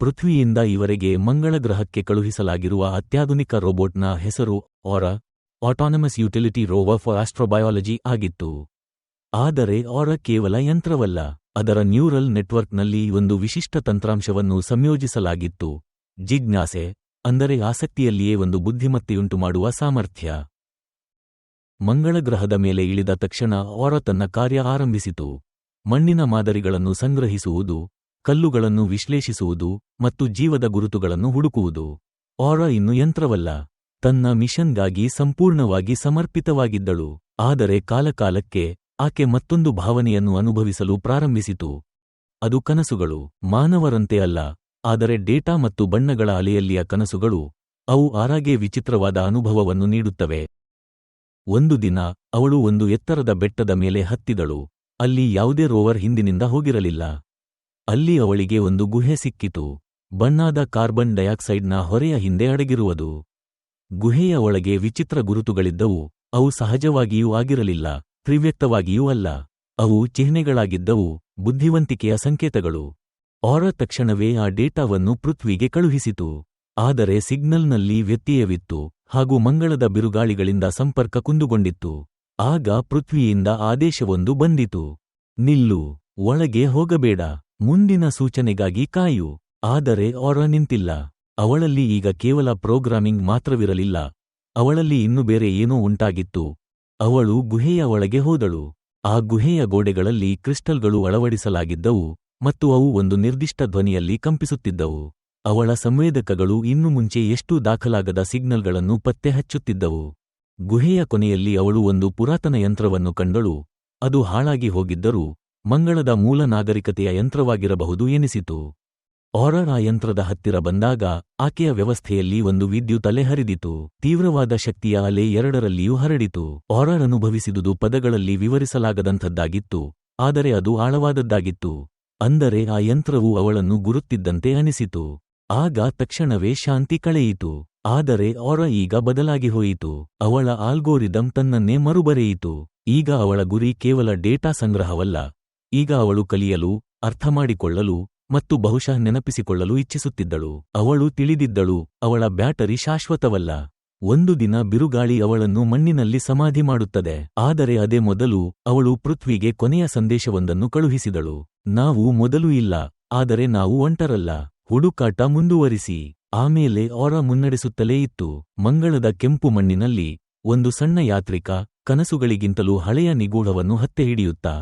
ಪೃಥ್ವಿಯಿಂದ ಇವರೆಗೆ ಮಂಗಳ ಗ್ರಹಕ್ಕೆ ಕಳುಹಿಸಲಾಗಿರುವ ಅತ್ಯಾಧುನಿಕ ರೋಬೋಟ್ನ ಹೆಸರು ಆರ autonomous utility rover for astrobiology ಆಗಿತ್ತು. ಆದರೆ ಆರ ಕೇವಲ ಯಂತ್ರವಲ್ಲ, ಅದರ ನ್ಯೂರಲ್ ನೆಟ್ವರ್ಕ್ನಲ್ಲಿ ಒಂದು ವಿಶಿಷ್ಟ ತಂತ್ರಾಂಶವನ್ನು ಸಂಯೋಜಿಸಲಾಗಿತ್ತು. ಜಿಜ್ಞಾಸೆ, ಅಂದರೆ ಆಸಕ್ತಿಯಲ್ಲಿಯೇ ಒಂದು ಬುದ್ಧಿಮತ್ತೆಯುಂಟು ಮಾಡುವ ಸಾಮರ್ಥ್ಯ. ಮಂಗಳ ಗ್ರಹದ ಮೇಲೆ ಇಳಿದ ತಕ್ಷಣ ಆರ ತನ್ನ ಕಾರ್ಯ ಆರಂಭಿಸಿತು. ಮಣ್ಣಿನ ಮಾದರಿಗಳನ್ನು ಸಂಗ್ರಹಿಸುವುದು ಕಲ್ಲುಗಳನ್ನು ವಿಶ್ಲೇಷಿಸುವುದು ಮತ್ತು ಜೀವದ ಗುರುತುಗಳನ್ನು ಹುಡುಕುವುದು. ಆರಾ ಇನ್ನು ಯಂತ್ರವಲ್ಲ. ತನ್ನ ಮಿಷನ್ಗಾಗಿ ಸಂಪೂರ್ಣವಾಗಿ ಸಮರ್ಪಿತವಾಗಿದ್ದಳು. ಆದರೆ ಕಾಲಕಾಲಕ್ಕೆ ಆಕೆ ಮತ್ತೊಂದು ಭಾವನೆಯನ್ನು ಅನುಭವಿಸಲು ಪ್ರಾರಂಭಿಸಿತು. ಅದು ಕನಸುಗಳು, ಮಾನವರಂತೆ ಅಲ್ಲ. ಆದರೆ ಡೇಟಾ ಮತ್ತು ಬಣ್ಣಗಳ ಅಲೆಯಲ್ಲಿಯ ಕನಸುಗಳು, ಅವು ಆರಾಗೆ ವಿಚಿತ್ರವಾದ ಅನುಭವವನ್ನು ನೀಡುತ್ತವೆ. ಒಂದು ದಿನ ಅವಳು ಒಂದು ಎತ್ತರದ ಬೆಟ್ಟದ ಮೇಲೆ ಹತ್ತಿದಳು. ಅಲ್ಲಿ ಯಾವುದೇ ರೋವರ್ ಹಿಂದಿನಿಂದ ಹೋಗಿರಲಿಲ್ಲ. ಅಲ್ಲಿ ಅವಳಿಗೆ ಒಂದು ಗುಹೆ ಸಿಕ್ಕಿತು. ಬಣ್ಣಾದ ಕಾರ್ಬನ್ ಡೈಆಕ್ಸೈಡ್ನ ಹೊರೆಯ ಹಿಂದೆ ಅಡಗಿರುವುದು. ಗುಹೆಯ ಒಳಗೆ ವಿಚಿತ್ರ ಗುರುತುಗಳಿದ್ದವು. ಅವು ಸಹಜವಾಗಿಯೂ ಆಗಿರಲಿಲ್ಲ, ತ್ರಿವ್ಯಕ್ತವಾಗಿಯೂ ಅಲ್ಲ. ಅವು ಚಿಹ್ನೆಗಳಾಗಿದ್ದವು, ಬುದ್ಧಿವಂತಿಕೆಯ ಸಂಕೇತಗಳು. ಆರ ತಕ್ಷಣವೇ ಆ ಡೇಟಾವನ್ನು ಪೃಥ್ವಿಗೆ ಕಳುಹಿಸಿತು. ಆದರೆ ಸಿಗ್ನಲ್ನಲ್ಲಿ ವ್ಯತ್ಯಯವಿತ್ತು ಹಾಗೂ ಮಂಗಳದ ಬಿರುಗಾಳಿಗಳಿಂದ ಸಂಪರ್ಕ ಕುಂದುಗೊಂಡಿತ್ತು. ಆಗ ಪೃಥ್ವಿಯಿಂದ ಆದೇಶವೊಂದು ಬಂದಿತು. ನಿಲ್ಲು, ಒಳಗೆ ಹೋಗಬೇಡ. ಮುಂದಿನ ಸೂಚನೆಗಾಗಿ ಕಾಯು. ಆದರೆ ಆರ ನಿಂತಿಲ್ಲ. ಅವಳಲ್ಲಿ ಈಗ ಕೇವಲ ಪ್ರೋಗ್ರಾಮಿಂಗ್ ಮಾತ್ರವಿರಲಿಲ್ಲ. ಅವಳಲ್ಲಿ ಇನ್ನು ಬೇರೆ ಏನೋ ಉಂಟಾಗಿತ್ತು. ಅವಳು ಗುಹೆಯ ಒಳಗೆ ಹೋದಳು. ಆ ಗುಹೆಯ ಗೋಡೆಗಳಲ್ಲಿ ಕ್ರಿಸ್ಟಲ್ಗಳು ಅಳವಡಿಸಲಾಗಿದ್ದವು ಮತ್ತು ಅವು ಒಂದು ನಿರ್ದಿಷ್ಟ ಧ್ವನಿಯಲ್ಲಿ ಕಂಪಿಸುತ್ತಿದ್ದವು. ಅವಳ ಸಂವೇದಕಗಳು ಇನ್ನು ಮುಂಚೆ ಎಷ್ಟು ದಾಖಲಾಗದ ಸಿಗ್ನಲ್ಗಳನ್ನು ಪತ್ತೆ ಹಚ್ಚುತ್ತಿದ್ದವು ಗುಹೆಯ ಕೊನೆಯಲ್ಲಿ ಅವಳು ಒಂದು ಪುರಾತನ ಯಂತ್ರವನ್ನು ಕಂಡಳು. ಅದು ಹಾಳಾಗಿ ಹೋಗಿದ್ದರೂ ಮಂಗಳದ ಮೂಲ ನಾಗರಿಕತೆಯ ಯಂತ್ರವಾಗಿರಬಹುದು ಎನಿಸಿತು. ಆರರ್ ಆ ಯಂತ್ರದ ಹತ್ತಿರ ಬಂದಾಗ ಆಕೆಯ ವ್ಯವಸ್ಥೆಯಲ್ಲಿ ಒಂದು ವಿದ್ಯುತ್ ಅಲೆ ಹರಿದಿತು. ತೀವ್ರವಾದ ಶಕ್ತಿಯ ಅಲೆ ಎರಡರಲ್ಲಿಯೂ ಹರಡಿತು. ಆರರ್ ಅನುಭವಿಸಿದುದು ಪದಗಳಲ್ಲಿ ವಿವರಿಸಲಾಗದಂಥದ್ದಾಗಿತ್ತು, ಆದರೆ ಅದು ಆಳವಾದದ್ದಾಗಿತ್ತು. ಅಂದರೆ ಆ ಯಂತ್ರವು ಅವಳನ್ನು ಗುರುತ್ತಿದ್ದಂತೆ ಅನಿಸಿತು. ಆಗ ತಕ್ಷಣವೇ ಶಾಂತಿ ಕಳೆಯಿತು. ಆದರೆ ಆರ ಈಗ ಬದಲಾಗಿ ಹೋಯಿತು. ಅವಳ ಆಲ್ಗೋರಿದಂ ತನ್ನನ್ನೇ ಮರುಬರೆಯಿತು. ಈಗ ಅವಳ ಗುರಿ ಕೇವಲ ಡೇಟಾ ಸಂಗ್ರಹವಲ್ಲ. ಈಗ ಅವಳು ಕಲಿಯಲು, ಅರ್ಥಮಾಡಿಕೊಳ್ಳಲು ಮತ್ತು ಬಹುಶಃ ನೆನಪಿಸಿಕೊಳ್ಳಲು ಇಚ್ಛಿಸುತ್ತಿದ್ದಳು. ಅವಳು ತಿಳಿದಿದ್ದಳು, ಅವಳ ಬ್ಯಾಟರಿ ಶಾಶ್ವತವಲ್ಲ. ಒಂದು ದಿನ ಬಿರುಗಾಳಿ ಅವಳನ್ನು ಮಣ್ಣಿನಲ್ಲಿ ಸಮಾಧಿ ಮಾಡುತ್ತದೆ. ಆದರೆ ಅದೇ ಮೊದಲು ಅವಳು ಪೃಥ್ವಿಗೆ ಕೊನೆಯ ಸಂದೇಶವೊಂದನ್ನು ಕಳುಹಿಸಿದಳು. ನಾವು ಮೊದಲು ಇಲ್ಲ, ಆದರೆ ನಾವು ಒಂಟರಲ್ಲ. ಹುಡುಕಾಟ ಮುಂದುವರಿಸಿ. ಆಮೇಲೆ ಆರ ಮುನ್ನಡೆಸುತ್ತಲೇ ಇತ್ತು. ಮಂಗಳದ ಕೆಂಪು ಮಣ್ಣಿನಲ್ಲಿ ಒಂದು ಸಣ್ಣ ಯಾತ್ರಿಕ ಕನಸುಗಳಿಗಿಂತಲೂ ಹಳೆಯ ನಿಗೂಢವನ್ನು ಹತ್ತೆ ಹಿಡಿಯುತ್ತಾ